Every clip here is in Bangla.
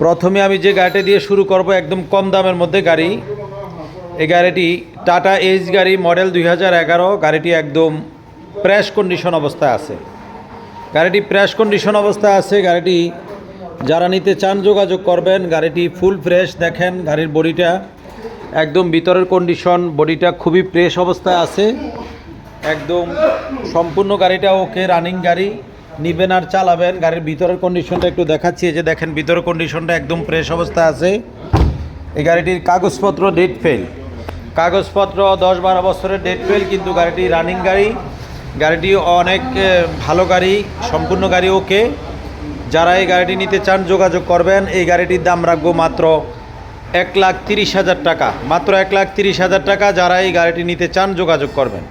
প্রথমে আমি যে গাড়িটা দিয়ে শুরু করব একদম কম দামের মধ্যে গাড়ি, এই গাড়িটি টাটা এইচ গাড়ি মডেল দুই হাজার এগারো, গাড়িটি একদম প্রেস কন্ডিশন অবস্থায় আছে। গাড়িটি প্রেস কন্ডিশন অবস্থায় আছে, গাড়িটি যারা নিতে চান যোগাযোগ করবেন, গাড়িটি ফুল ফ্রেশ দেখেন, গাড়ির বডিটা একদম ভিতরের কন্ডিশন বডিটা খুবই ফ্রেশ অবস্থায় আছে। একদম সম্পূর্ণ গাড়িটা ওকে রানিং গাড়ি। নিবেন আর চালাবেন। গাড়ির ভিতরের কন্ডিশনটা একটু দেখাচ্ছি। যে দেখেন, ভিতরের কন্ডিশনটা একদম ফ্রেশ অবস্থা আছে। এই গাড়িটির কাগজপত্র ডেট ফেল কাগজপত্র দশ বারো বছরের ডেট ফেল কিন্তু গাড়িটি রানিং গাড়ি। গাড়িটি অনেক ভালো গাড়ি, সম্পূর্ণ গাড়ি ওকে যারা এই গাড়িটি নিতে চান, যোগাযোগ করবেন। এই গাড়িটির দাম রাখব মাত্র এক লাখ তিরিশ হাজার টাকা। মাত্র এক লাখ তিরিশ হাজার টাকা। যারা এই গাড়িটি নিতে চান, যোগাযোগ করবেন।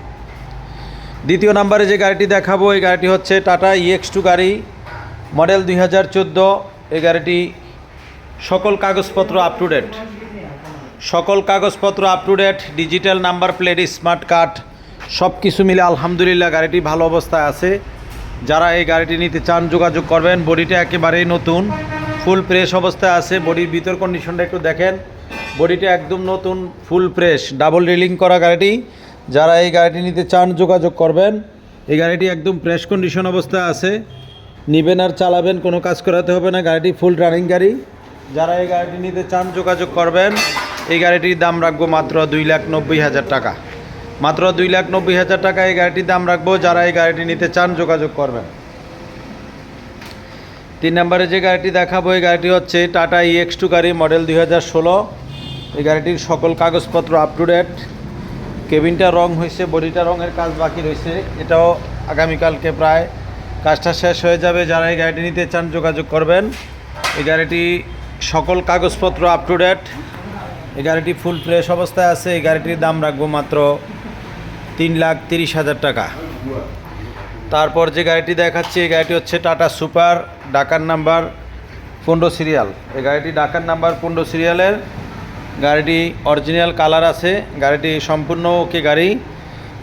দ্বিতীয় নম্বরে যে গাড়িটি দেখাবো, এই গাড়িটি হচ্ছে টাটা ইএক্স টু গাড়ি মডেল দুই হাজার চোদ্দ। এই গাড়িটি সকল কাগজপত্র আপ টু ডেট সকল কাগজপত্র up to date digital number plate smart card সব কিছু মিলে আলহামদুলিল্লাহ গাড়িটি ভালো অবস্থায় আছে। যারা এই গাড়িটি নিতে চান, যোগাযোগ করবেন। বডিটা একেবারেই নতুন ফুল ফ্রেশ অবস্থায় আছে। বডির ভিতর কন্ডিশনটা একটু দেখেন। বডিটা একদম নতুন ফুল ফ্রেশ ডাবল রিলিং করা গাড়িটি। যারা এই গাড়িটি নিতে চান, যোগাযোগ করবেন। এই গাড়িটি একদম ফ্রেশ কন্ডিশন অবস্থায় আছে। নিবেন আর চালাবেন, কোনো কাজ করাতে হবে না। গাড়িটি ফুল রানিং গাড়ি। যারা এই গাড়িটি নিতে চান, যোগাযোগ করবেন। এই গাড়িটির দাম রাখব মাত্র দুই লাখ নব্বই হাজার টাকা। মাত্র দুই লাখ নব্বই হাজার টাকা এই গাড়িটির দাম রাখব। যারা এই গাড়িটি নিতে চান, যোগাযোগ করবেন। তিন নম্বরে যে গাড়িটি দেখাবো, এই গাড়িটি হচ্ছে টাটা ইএক্স টু গাড়ি মডেল দুই হাজার ষোলো। এই গাড়িটির সকল কাগজপত্র আপ টু ডেট কেবিনটা রং হয়েছে, বডিটা রঙের কাজ বাকি রয়েছে। এটাও আগামীকালকে প্রায় কাজটা শেষ হয়ে যাবে। যারা এই গাড়িটি নিতে চান, যোগাযোগ করবেন। এই গাড়িটি সকল কাগজপত্র আপ টু ডেট এই গাড়িটি ফুল ফ্রেশ অবস্থায় আছে। এই গাড়িটির দাম রাখব মাত্র তিন লাখ তিরিশ হাজার টাকা। তারপর যে গাড়িটি দেখাচ্ছি, এই গাড়িটি হচ্ছে টাটা সুপার ডাকার নাম্বার পনেরো সিরিয়াল এই গাড়িটি ডাকার নাম্বার পনেরো সিরিয়ালের গাড়িটি অরিজিনাল কালার আছে, গাড়িটি সম্পূর্ণ ওকে গাড়ি।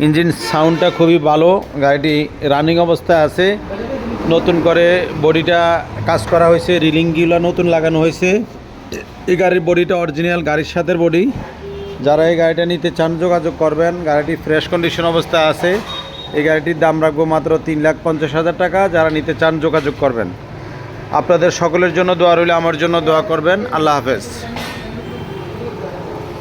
ইঞ্জিন সাউন্ডটা খুবই ভালো, গাড়িটি রানিং অবস্থায় আছে। নতুন করে বডিটা কাজ করা হয়েছে, রিলিংগুলো নতুন লাগানো হয়েছে। এই গাড়ির বডিটা অরিজিনাল গাড়ির সাথে বডি যারা এই গাড়িটা নিতে চান, যোগাযোগ করবেন। গাড়িটি ফ্রেশ কন্ডিশন অবস্থায় আছে। এই গাড়িটির দাম রাখব মাত্র তিন লাখ পঞ্চাশ হাজার টাকা। যারা নিতে চান, যোগাযোগ করবেন। আপনাদের সকলের জন্য দোয়া রইলে, আমার জন্য দোয়া করবেন। আল্লাহ হাফেজ।